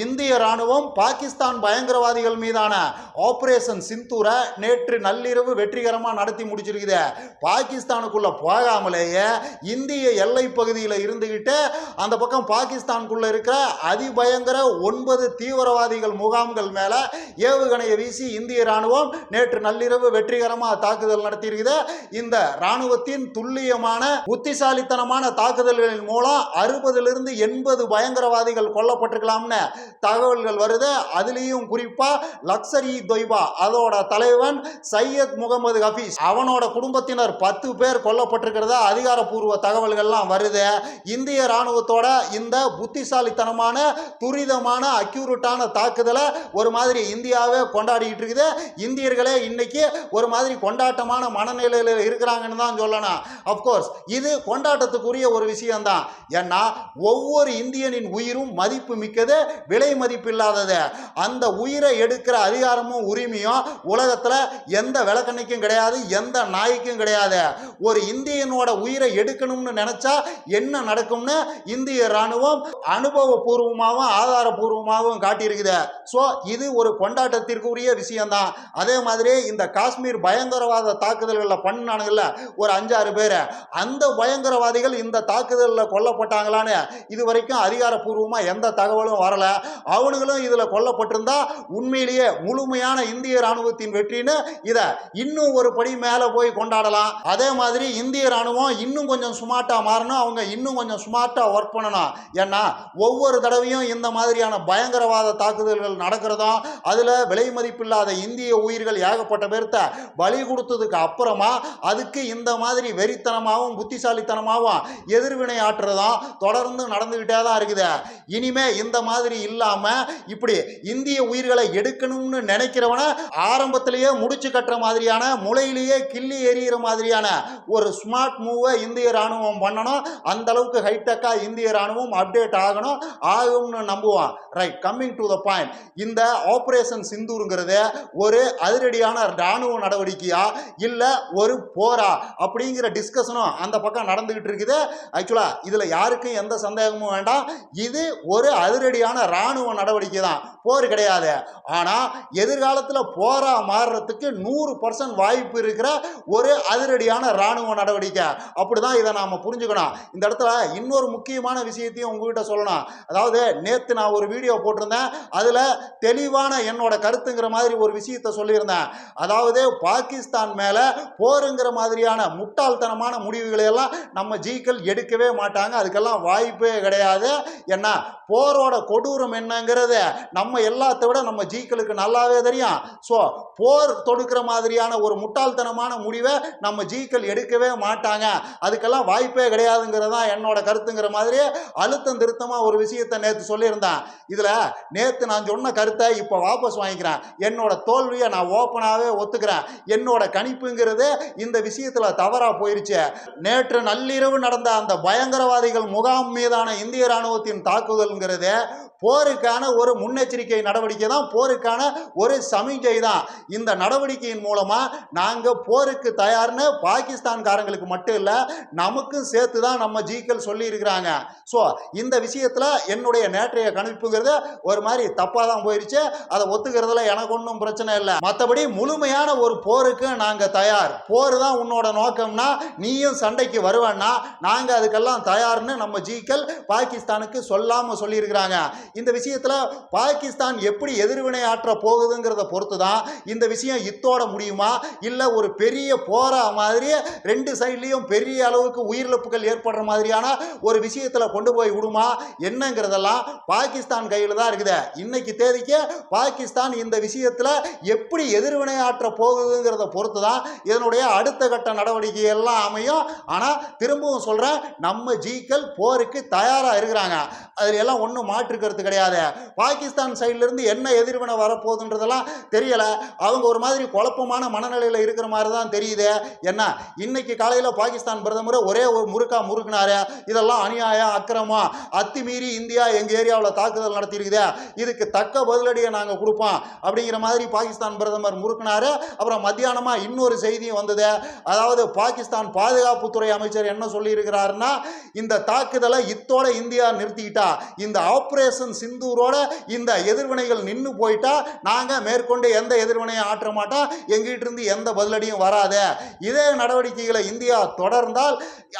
இந்திய ராணுவம் பாகிஸ்தான் பயங்கரவாதிகள் மீதான ஆபரேஷன் சிந்தூரை நேற்று நள்ளிரவு வெற்றிகரமாக நடத்தி முடிச்சிருக்குது. பாகிஸ்தானுக்குள்ளே போகாமலேயே இந்திய எல்லை பகுதியில் இருந்துக்கிட்டு அந்த பக்கம் பாகிஸ்தானுக்குள்ளே இருக்கிற அதிபயங்கர ஒன்பது தீவிரவாதிகள் முகாம்கள் மேலே ஏவுகணையை வீசி இந்திய ராணுவம் நேற்று நள்ளிரவு வெற்றிகரமாக தாக்குதல் நடத்தியிருக்குது. இந்த ராணுவத்தின் துல்லியமான புத்திசாலித்தனமான தாக்குதல்களின் மூலம் அறுபதுலிருந்து எண்பது பயங்கரவாதிகள் கொல்லப்பட்டிருக்கலாம்னு தகவல்கள் வருது அதுலேயும் குறிப்பாக லக்ஸரி தொய்பா அதோட தலைவன் சையத் முகமது ஹபீஸ் அவனோட குடும்பத்தினர் பத்து பேர் கொல்லப்பட்டிருக்கிறதா அதிகாரப்பூர்வ தகவல்கள்லாம் வருது. இந்திய ராணுவத்தோட இந்த புத்திசாலித்தனமான துரிதமான அக்யூரட்டான தாக்குதலை ஒரு மாதிரி இந்தியாவே கொண்டாடிக்கிட்டு இருக்குது. இந்தியர்களே இன்னைக்கு ஒரு மாதிரி கொண்டாட்டமான மனநிலையில் இருக்கிறாங்கன்னு தான் சொல்லணும். அஃப்கோர்ஸ் இது கொண்டாட்டத்துக்குரிய ஒரு விஷயம்தான். ஏன்னா ஒவ்வொரு இந்தியனின் உயிரும் மதிப்பு மிக்கது விலை மதிப்பில்லாதது. அந்த உயிரை எடுக்கிற அதிகாரமும் உரிமையும் உலகத்தில் எந்த விளக்கண்ணிக்கும் கிடையாது எந்த நாய்க்கும் கிடையாது. ஒரு இந்தியனோட உயிரை எடுக்கணும்னு நினச்சா என்ன நடக்கும்னு இந்திய ராணுவம் அனுபவபூர்வமாகவும் ஆதாரபூர்வமாகவும் காட்டியிருக்குது. ஸோ இது ஒரு கொண்டாட்டத்திற்குரிய விஷயம்தான். அதே மாதிரி இந்த காஷ்மீர் பயங்கரவாத தாக்குதல்களில் பண்ணானுங்கல்ல ஒரு அஞ்சாறு பேர். அந்த பயங்கரவாதிகள் இந்த தாக்குதலில் கொல்லப்பட்டாங்களான்னு இது வரைக்கும் அதிகாரப்பூர்வமாக எந்த தகவலும் வரல. அவனுங்களும் இதில் கொல்லப்பட்டிருந்தா உண்மையிலேயே முழுமையான இந்திய ராணுவத்தின் வெற்றின்னு இதை இன்னும் ஒரு படி மேலே போய் கொண்டாடலாம். அதே மாதிரி இந்திய ராணுவம் இன்னும் கொஞ்சம் ஸ்மார்ட்டாக மாறணும். அவங்க இன்னும் கொஞ்சம் ஸ்மார்ட்டாக ஒர்க் பண்ணணும். ஏன்னா ஒவ்வொரு தடவையும் இந்த மாதிரியான பயங்கரவாத தாக்குதல்கள் நடக்கிறதும் அதில் விலை மதிப்பில்லாத இந்திய உயிர்கள் ஏகப்பட்ட பேர்த்த பலி கொடுத்ததுக்கு அப்புறமா அதுக்கு இந்த மாதிரி வெறித்தனமாகவும் புத்திசாலித்தனமாகவும் எதிர்வினை ஆற்றுறதும் தொடர்ந்து நடந்துக்கிட்டே தான் இருக்குது. இனிமே இந்த மாதிரி இல்லாமல் இப்படி இந்திய உயிர்களை எடுக்கணும்னு நினைக்கிறவன ஆரம்பத்திலேயே முடிச்சு கட்டுற மாதிரியான முளையிலேயே கிள்ளி எறிகிற மாதிரியான ஒரு ஸ்மார்ட் மூவை இந்திய ராணுவம் பண்ணணும். அந்த அளவுக்கு ஹைடெக்காக இந்திய ராணுவம் அப்டேட் ஆகணும். ஆகும்னு நம்புவான். Right coming to the point இந்த ஆப்ரேஷன் சிந்தூருங்கிறது ஒரு அதிரடியான ராணுவ நடவடிக்கையா இல்லை ஒரு போரா அப்படிங்கிற டிஸ்கஷனும் அந்த பக்கம் நடந்துகிட்டு இருக்குது. ஆக்சுவலாக இதில் யாருக்கும் எந்த சந்தேகமும் வேண்டாம். இது ஒரு அதிரடியான ராணுவ நடவடிக்கை தான். போர் கிடையாது. ஆனால் எதிர்காலத்தில் போரா மாறுறதுக்கு நூறு பர்சன்ட் வாய்ப்பு இருக்கிற ஒரு அதிரடியான ராணுவ நடவடிக்கை. அப்படி தான் இதை நாம் புரிஞ்சுக்கணும். இந்த இடத்துல இன்னொரு முக்கியமான விஷயத்தையும் உங்ககிட்ட சொல்லணும். அதாவது நேற்று நான் ஒரு வீடியோ போட்டிருந்தேன். அதில் தெளிவான என்னோட கருத்துங்கிற மாதிரி ஒரு விஷயத்த சொல்லியிருந்தேன். அதாவது பாகிஸ்தான் மேலே போருங்கிற மாதிரியான முட்டாள்தனமான முடிவுகளை எல்லாம் நம்ம ஜீக்கள் எடுக்கவே மாட்டாங்க. அதுக்கெல்லாம் வாய்ப்பே கிடையாது. என்ன? போரோட கொடூர கொடூரம் என்னங்கிறது நம்ம எல்லாத்த விட நம்ம ஜீக்களுக்கு நல்லாவே தெரியும். ஸோ போர் தொடுக்கிற மாதிரியான ஒரு முட்டாள்தனமான முடிவை நம்ம ஜீக்கள் எடுக்கவே மாட்டாங்க. அதுக்கெல்லாம் வாய்ப்பே கிடையாதுங்கிறது தான் என்னோட கருத்துங்கிற மாதிரி அழுத்தம் திருத்தமாக ஒரு விஷயத்தை நேற்று சொல்லியிருந்தேன். இதில் நேற்று நான் சொன்ன கருத்தை இப்போ வாபஸ் வாங்கிக்கிறேன். என்னோட தோல்வியை நான் ஓப்பனாகவே ஒத்துக்கிறேன். என்னோட கணிப்புங்கிறது இந்த விஷயத்தில் தவறாக போயிருச்சு. நேற்று நள்ளிரவு நடந்த அந்த பயங்கரவாதிகள் முகாம் மீதான இந்திய ராணுவத்தின் தாக்குதல்ங்கிறது போருக்கான ஒரு முன்னெச்சரிக்கை நடவடிக்கை தான் போருக்கான ஒரு சமிஞ்சை தான். இந்த நடவடிக்கையின் மூலமாக நாங்கள் போருக்கு தயார்னு பாகிஸ்தான்காரங்களுக்கு மட்டும் இல்லை நமக்கும் சேர்த்து தான் நம்ம ஜீக்கள் சொல்லியிருக்கிறாங்க. ஸோ இந்த விஷயத்தில் என்னுடைய நேற்றைய கணிப்புங்கிறது ஒரு மாதிரி தப்பாக தான் போயிருச்சு. அதை ஒத்துக்கிறதுல எனக்கு ஒன்றும் பிரச்சனை இல்லை. மற்றபடி முழுமையான ஒரு போருக்கு நாங்கள் தயார். போர் தான் உன்னோட நோக்கம்னா நீயும் சண்டைக்கு வருவேன்னா நாங்கள் அதுக்கெல்லாம் தயார்னு நம்ம ஜீக்கள் பாகிஸ்தானுக்கு சொல்லாமல் சொல்லியிருக்கிறாங்க. இந்த விஷயத்தில் பாகிஸ்தான் எப்படி எதிர்வினை ஆற்ற போகுதுங்கிறத பொறுத்து தான் இந்த விஷயம் இத்தோட முடியுமா? இல்லை ஒரு பெரிய போரா மாதிரி ரெண்டு சைட்லேயும் பெரிய அளவுக்கு உயிரிழப்புகள் ஏற்படுற மாதிரியான ஒரு விஷயத்தில் கொண்டு போய் விடுமா? என்னங்கிறதெல்லாம் பாகிஸ்தான் கையில் தான் இருக்குது. இன்னைக்கு தேதிக்கு பாகிஸ்தான் இந்த விஷயத்தில் எப்படி எதிர்வினை ஆற்ற போகுதுங்கிறத பொறுத்து தான் இதனுடைய அடுத்த கட்ட நடவடிக்கை எல்லாம் அமையும். ஆனால் திரும்பவும் சொல்கிறேன் நம்ம ஜீக்கள் போருக்கு தயாராக இருக்கிறாங்க. அதில் எல்லாம் ஒன்றும் மாற்று கருத்து கிடையாது. பாகிஸ்தான் சைடுல இருந்து என்ன எதிர்வினை வரப்போகுதுன்றதெல்லாம் தெரியல. அவங்க ஒரு மாதிரி குழப்பமான மனநிலையில் இருக்கிற மாதிரி தான் தெரியுது. என்ன? இன்னைக்கு காலையில் பாகிஸ்தான் பிரதமர் ஒரே ஒரு முறுக்கா முறுக்குனாரு. இதெல்லாம் அநியாயம் அக்கிரமம் அத்துமீறி இந்தியா எங்கள் ஏரியாவில் தாக்குதல் நடத்தியிருக்குது இதுக்கு தக்க பதிலடியை நாங்கள் கொடுப்போம். அப்படிங்கிற மாதிரி பாகிஸ்தான் பிரதமர் முறுக்குனாரு. அப்புறம் மத்தியானமாக இன்னொரு செய்தியும் வந்தது. அதாவது பாகிஸ்தான் பாதுகாப்புத்துறை அமைச்சர் என்ன சொல்லியிருக்கிறாருன்னா இந்த தாக்குதலை இத்தோட இந்தியா நிறுத்திக்கிட்டா இந்த ஆப்ரேஷன் சிந்தூரோட இந்த எதிர்வினைகள் நின்று போயிட்டா நாங்கள் மேற்கொண்டு எந்த எதிர்வினையும் ஆற்ற மாட்டோம்? எங்கிட்ட இருந்து எந்த பதிலடியும் வராத. இதே நடவடிக்கைகளை இந்தியா தொடர்ந்தால்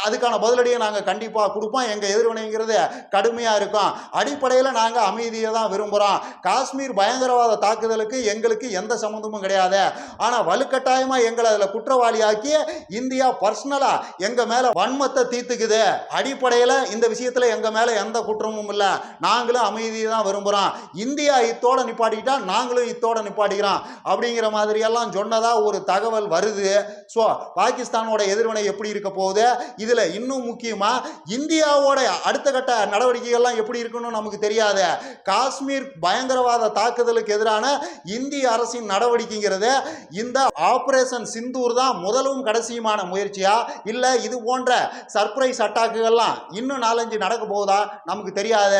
அதுக்கான பதிலடியை நாங்கள் கண்டிப்பாக கொடுப்போம். எங்கள் எதிர்வினைங்கிறது கடுமையாக இருக்கும். அடிப்படையில் நாங்கள் அமைதியை தான் விரும்புகிறோம் காஷ்மீர் பயங்கரவாத தாக்குதலுக்கு எங்களுக்கு எந்த சம்மந்தமும் கிடையாது. ஆனால் வலுக்கட்டாயமாக எங்களை அதில் குற்றவாளியாக்கி இந்தியா பர்சனலாக எங்கள் மேலே வன்மத்தை தீர்த்துக்குது. அடிப்படையில் இந்த விஷயத்தில் எங்கள் மேலே எந்த குற்றமும் இல்லை. நாங்களும் அமைதியை தான் விரும்புகிறோம் இந்தியா இத்தோட நிப்பாட்டிக்கிட்டா நாங்களும் இத்தோட நிப்பாட்டிக்கிறோம். அப்படிங்கிற மாதிரியெல்லாம் சொன்னதாக ஒரு தகவல் வருது. ஸோ பாகிஸ்தானோட எதிர்வினை எப்படி இருக்க போகுது? இதில் இன்னும் முக்கியமாக இந்தியாவோட அடுத்த கட்ட நடவடிக்கைகள்லாம் எப்படி இருக்குன்னு நமக்கு தெரியாது. காஷ்மீர் பயங்கரவாத தாக்குதலுக்கு எதிரான இந்திய அரசின் நடவடிக்கைங்கிறது இந்த ஆபரேஷன் சிந்தூர் தான் முதலும் கடைசியுமான முயற்சியா? இல்லை இது போன்ற சர்ப்ரைஸ் அட்டாக்குகள்லாம் இன்னும் நாலஞ்சு நடக்க போகுதா? நமக்கு தெரியாத.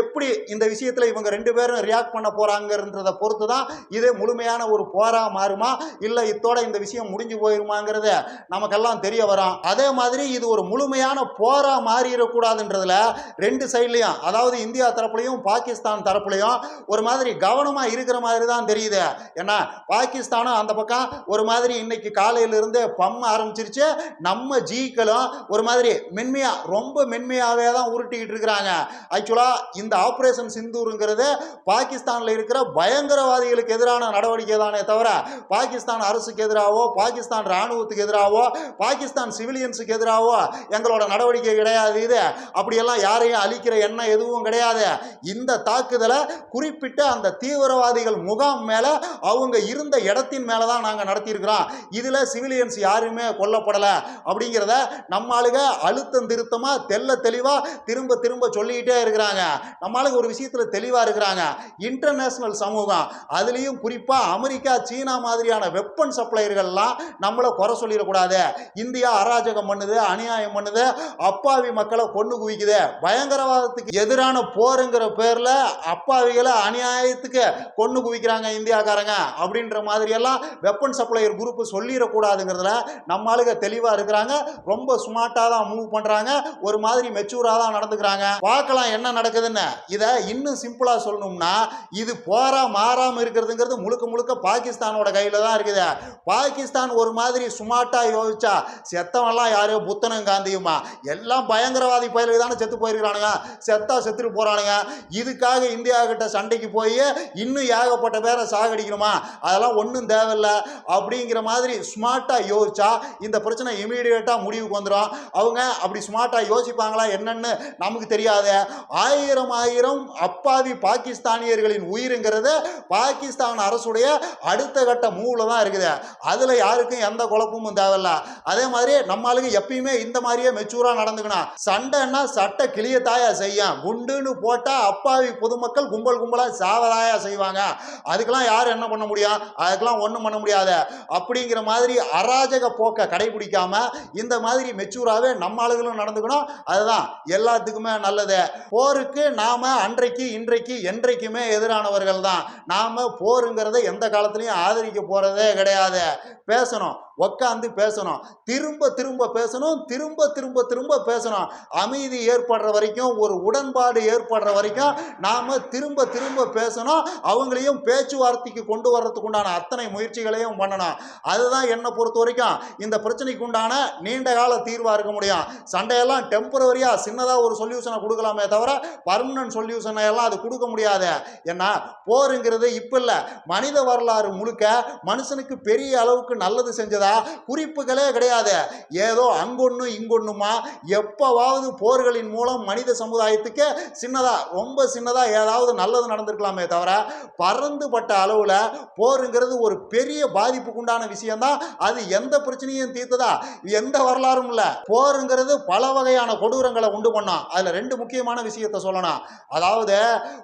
எப்படி இந்த விஷயத்தில் இவங்க ரெண்டு பேரும் ரியாக்ட் பண்ண போகிறாங்கிறத பொறுத்து தான் இது முழுமையான ஒரு போராக மாறுமா? இல்லை இத்தோட இந்த விஷயம் முடிஞ்சு போயிருமாங்கிறத நமக்கெல்லாம் தெரிய வரும். அதே மாதிரி இது ஒரு முழுமையான போராக மாறிடக்கூடாதுன்றதுல ரெண்டு சைட்லையும் அதாவது இந்தியா தரப்புலையும் பாகிஸ்தான் தரப்புலையும் ஒரு மாதிரி கவனமாக இருக்கிற மாதிரி தான் தெரியுது. ஏன்னா பாகிஸ்தானும் அந்த பக்கம் ஒரு மாதிரி இன்னைக்கு காலையிலிருந்து பம் ஆரம்பிச்சிருச்சு. நம்ம ஜீக்களும் ஒரு மாதிரி மென்மையாக ரொம்ப மென்மையாகவே தான் உருட்டிக்கிட்டு இருக்கிறாங்க. ஆக்சுவலாக இந்த ஆப்ரேஷன் ஆபரேஷன் சிந்தூருங்கிறது பாகிஸ்தானில் இருக்கிற பயங்கரவாதிகளுக்கு எதிரான நடவடிக்கை தானே தவிர பாகிஸ்தான் அரசுக்கு எதிராகவோ பாகிஸ்தான் இராணுவத்துக்கு எதிராகவோ பாகிஸ்தான் சிவிலியன்ஸுக்கு எதிராகவோ எங்களோட நடவடிக்கை கிடையாது இது. அப்படியெல்லாம் யாரையும் அழிக்கிற எண்ணம் எதுவும் கிடையாது. இந்த தாக்குதலை குறிப்பிட்ட அந்த தீவிரவாதிகள் முகாம் மேலே அவங்க இருந்த இடத்தின் மேலே தான் நாங்கள் நடத்தியிருக்கிறோம். இதில் சிவிலியன்ஸ் யாருமே கொல்லப்படலை அப்படிங்கிறத நம்மளுக்கு அழுத்தம் திருத்தமாக தெல்ல தெளிவாக திரும்ப திரும்ப சொல்லிக்கிட்டே இருக்கிறாங்க. நம்மளுக்கு ஒரு விஷயத்தில் தெளிவாக இருக்கிறாங்க. இன்டர்நேஷ்னல் சமூகம். அதுலேயும் குறிப்பாக அமெரிக்கா சீனா மாதிரியான வெப்பன் சப்ளையர்கள்லாம் நம்மளை குறை சொல்லிடக்கூடாது. இந்தியா அராஜகம் பண்ணுது அநியாயம் பண்ணுது அப்பாவி மக்களை கொண்டு குவிக்குது. பயங்கரவாதத்துக்கு எதிரான போருங்கிற பேரில் அப்பாவிகளை அநியாயத்துக்கு கொண்டு குவிக்கிறாங்க இந்தியாக்காரங்க. அப்படின்ற மாதிரியெல்லாம் வெப்பன் சப்ளையர் குரூப் சொல்லிடக்கூடாதுங்கிறதுல நம்ம ஆளுங்க தெளிவாக இருக்கிறாங்க. ரொம்ப ஸ்மார்ட்டாக தான் மூவ் பண்ணுறாங்க ஒரு மாதிரி மெச்சூராக தான் நடந்துக்கிறாங்க. பார்க்கலாம் என்ன நடக்குதுன்னு. இதை இன்னும் சிம்பிளாக சொல்லணும்னா இது போரா மாறாமல் இருக்கிறதுங்கிறது முழுக்க முழுக்க பாகிஸ்தானோட கையில் தான் இருக்குது. பாகிஸ்தான் ஒரு மாதிரி ஸ்மார்ட்டாக யோசிச்சா செத்தவெல்லாம் யாரையோ புத்தனும் காந்தியுமா? எல்லாம் பயங்கரவாதி பயிலுக்கு தானே செத்து போயிருக்கிறானுங்க. செத்தா செத்துட்டு போகிறானுங்க இதுக்காக இந்தியா கிட்ட சண்டைக்கு போய் இன்னும் ஏகப்பட்ட பேரை சாகடிக்கணுமா? அதெல்லாம் ஒன்றும் தேவையில்லை. அப்படிங்கிற மாதிரி ஸ்மார்ட்டாக யோசிச்சா இந்த பிரச்சனை இமீடியட்டாக முடிவுக்கு வந்துடும் அவங்க அப்படி ஸ்மார்ட்டாக யோசிப்பாங்களா என்னன்னு நமக்கு தெரியாது. ஆயிரம் ஆயிரம் அப்பாவி பாகிஸ்தானியர்களின் உயிருங்கிறது பாகிஸ்தான் அரசுடைய அடுத்த கட்ட மூவில் தான் இருக்குது. அதில் யாருக்கும் எந்த குழப்பமும் தேவையில்ல. அதே மாதிரி நம்ம ஆளுங்க எப்பயுமே இந்த மாதிரியே மெச்சூராக நடந்துக்கணும். சண்டைன்னா சட்டை கிளியத்தாயா செய்யும். குண்டுன்னு போட்டால் அப்பாவி பொதுமக்கள் கும்பல் கும்பலாக சாவதாயா செய்வாங்க. அதுக்கெல்லாம் யார் என்ன பண்ண முடியும்? அதுக்கெல்லாம் ஒன்றும் பண்ண முடியாது. அப்படிங்கிற மாதிரி அராஜக போக்கை கடைபிடிக்காம இந்த மாதிரி மெச்சூராகவே நம்ம ஆளுகளும் நடந்துக்கணும். அதுதான் எல்லாத்துக்குமே நல்லது. போருக்கு நாம அன்றைக்கு இன்றைக்கு என்றைக்குமே எதிரானவர்கள் தான் நாம் போருங்கிறத எந்த காலத்துலேயும் ஆதரிக்க போகிறதே கிடையாது. பேசணும். உக்காந்து பேசணும். திரும்ப திரும்ப பேசணும் திரும்ப திரும்ப திரும்ப பேசணும். அமைதி ஏற்படுற வரைக்கும் ஒரு உடன்பாடு ஏற்படுற வரைக்கும் நாம் திரும்ப திரும்ப பேசணும். அவங்களையும் பேச்சுவார்த்தைக்கு கொண்டு வர்றதுக்கு உண்டான அத்தனை முயற்சிகளையும் பண்ணணும். அதுதான் என்னை பொறுத்த வரைக்கும் இந்த பிரச்சனைக்கு உண்டான நீண்ட கால தீர்வாக இருக்க முடியும். சண்டையெல்லாம் டெம்பரவரியாக சின்னதாக ஒரு சொல்யூஷனை கொடுக்கலாமே தவிர பர்மனன்ட் சொல்யூஷனை எல்லாம் அது கொடுக்க முடியாது. ஏன்னா போருங்கிறது இப்போ இல்லை. மனித வரலாறு முழுக்க மனுஷனுக்கு பெரிய அளவுக்கு நல்லது செஞ்சதா குறிப்புகளே கிடையாது. ஏதோ அங்கொன்னு இங்கொன்னுமா எப்பவாவது போர்களின் மூலம் மனித சமுதாயத்துக்கு சின்னதாக ரொம்ப சின்னதாக ஏதாவது நல்லது நடந்திருக்கலாமே தவிர பறந்துபட்ட அளவில் போருங்கிறது ஒரு பெரிய பாதிப்புக்கு உண்டான விஷயம்தான். அது எந்த பிரச்சனையும் தீர்த்ததா? எந்த வரலாறும் இல்லை. போருங்கிறது பல வகையான கொடூரங்களை உண்டு பண்ணோம். அதில் ரெண்டு முக்கியமான விஷயத்த சொல்லணும். அதாவது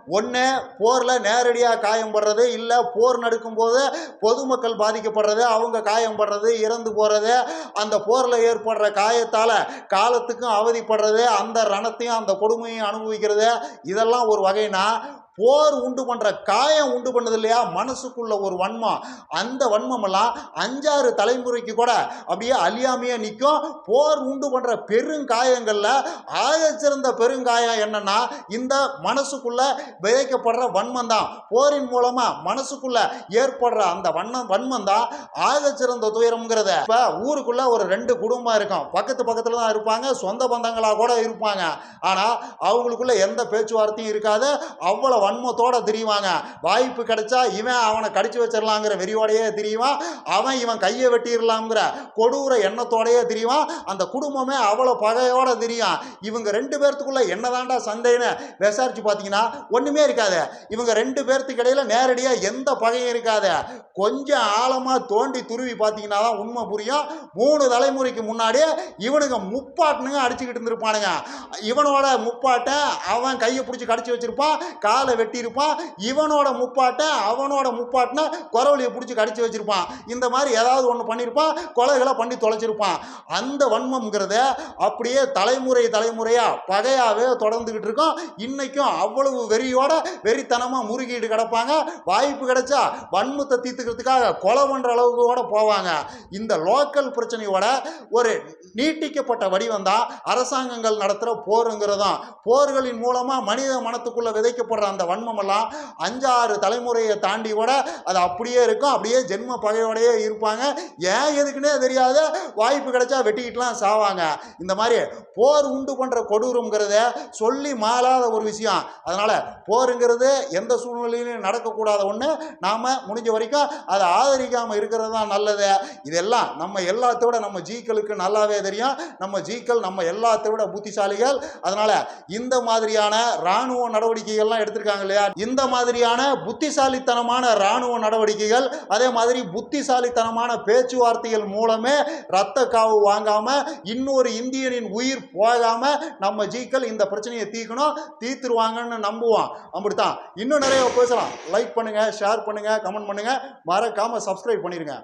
ஒன்று போரில் நேரடியாக காயம் படுறது இல்லை போர் நடக்கும்போது பொதுமக்கள் பாதிக்கப்படுறது அவங்க காயம் படுறது இறந்து போகிறது அந்த போரில் ஏற்படுற காயத்தால் காலத்துக்கும் அவதிப்படுறது அந்த ரணத்தையும் அந்த கொடுமையும் அனுபவிக்கிறது இதெல்லாம் ஒரு வகைனா போர் உண்டு பண்ணுற காயம் உண்டு பண்ணது இல்லையா? மனசுக்குள்ள ஒரு வன்மம் அந்த வன்மமெல்லாம் அஞ்சாறு தலைமுறைக்கு கூட அப்படியே அழியாமையே நிற்கும் போர் உண்டு பண்ணுற பெருங்காயங்களில் ஆகச்சிறந்த பெருங்காயம் என்னன்னா இந்த மனசுக்குள்ள விதைக்கப்படுற வன்மம் தான் போரின் மூலமாக மனசுக்குள்ள ஏற்படுற அந்த வண்ணம் வன்மம் தான் ஆகச்சிறந்த துயரம்ங்கிறத. இப்போ ஊருக்குள்ள ஒரு ரெண்டு குடும்பம் இருக்கும். பக்கத்து பக்கத்தில் தான் இருப்பாங்க சொந்த பந்தங்களாக கூட இருப்பாங்க. ஆனால் அவங்களுக்குள்ள எந்த பேச்சுவார்த்தையும் இருக்காது. அவ்வளோ வன்மத்தோட திரிவாங்க வாய்ப்பு கிடைச்சா இவன் அவனை கடிச்சு வச்சிடலாங்கிற வெறியோடையே திரிவான் அவன் இவன் கையை வெட்டிடலாங்கிற கொடூர எண்ணத்தோடையே திரிவான் அந்த குடும்பமே அவ்வளோ பகையோட திரியும். இவங்க ரெண்டு பேர்த்துக்குள்ள என்னதாண்டா சந்தைன்னு விசாரிச்சு பார்த்தீங்கன்னா ஒன்றுமே இருக்காது. இவங்க ரெண்டு பேர்த்துக்கு இடையில நேரடியாக எந்த பகையும் இருக்காது. கொஞ்சம் ஆழமாக தோண்டி துருவி பார்த்தீங்கன்னா தான் உண்மை புரியும். மூணு தலைமுறைக்கு முன்னாடியே இவனுங்க முப்பாட்டுனுங்க அடிச்சுக்கிட்டு இருந்திருப்பானுங்க. இவனோட முப்பாட்டை அவன் கையை பிடிச்சி கடிச்சு வச்சிருப்பான். காலை வெட்டியிருப்பான். இவனோட முப்பாட்டை அவனோட முப்பாட்டினா குறவழியை பிடிச்சி கடிச்சு வச்சிருப்பான். இந்த மாதிரி ஏதாவது ஒன்று பண்ணியிருப்பான். கொலைகளை பண்ணி தொலைச்சிருப்பான். அந்த வன்மம்ங்கிறத அப்படியே தலைமுறை தலைமுறையாக பகையாகவே தொடர்ந்துக்கிட்டு இருக்கோம். இன்னைக்கும் அவ்வளவு வெறியோட வெறித்தனமாக முறுகிட்டு கிடப்பாங்க. வாய்ப்பு கிடைச்சா வன்மத்தை தீர்த்துக்கிறதுக்காக கொலை பண்ணுற அளவுக்கு கூட போவாங்க. இந்த லோக்கல் பிரச்சனையோட ஒரு நீட்டிக்கப்பட்ட வடிவம் தான் அரசாங்கங்கள் நடத்துகிற போருங்கிறதான் போர்களின் மூலமாக மனித மனத்துக்குள்ளே விதைக்கப்படுற அந்த வன்மமெல்லாம் அஞ்சாறு தலைமுறையை தாண்டி கூட அது அப்படியே இருக்கும். அப்படியே ஜென்ம பகையோடையே இருப்பாங்க. ஏன் எதுக்குன்னே தெரியாத வாய்ப்பு கிடைச்சா வெட்டிக்கிட்டுலாம் சாவாங்க. இந்த மாதிரி போர் உண்டு பண்ணுற கொடூரங்கிறத சொல்லி மாறாத ஒரு விஷயம். அதனால் போருங்கிறது எந்த சூழ்நிலையிலும் நடக்கக்கூடாத ஒன்று நாம் முடிஞ்ச வரைக்கும் அதை ஆதரிக்காமல் இருக்கிறது தான் நல்லது. இதெல்லாம் நம்ம எல்லாத்தோட நம்ம ஜீக்களுக்கு நல்லாவே தெரியும். நம்ம ஜீக்கள் நம்ம எல்லாத்தை விட புத்திசாலிகள். அதனால் இந்த மாதிரியான இராணுவ நடவடிக்கைகள்லாம் எடுத்திருக்காங்க. இல்லையா இந்த மாதிரியான புத்திசாலித்தனமான இராணுவ நடவடிக்கைகள் அதே மாதிரி புத்திசாலித்தனமான பேச்சுவார்த்தைகள் மூலமே ரத்த காவு வாங்காமல் இன்னொரு இந்தியனின் உயிர் போகாமல் நம்ம ஜீக்கள் இந்த பிரச்சனையை தீர்க்கணும் தீர்த்துருவாங்கன்னு நம்புவோம். அப்படித்தான். இன்னும் நிறைய பேசலாம். லைக் பண்ணுங்கள் ஷேர் பண்ணுங்கள் கமெண்ட் பண்ணுங்கள் மறக்காமல் சப்ஸ்கிரைப் பண்ணிடுங்க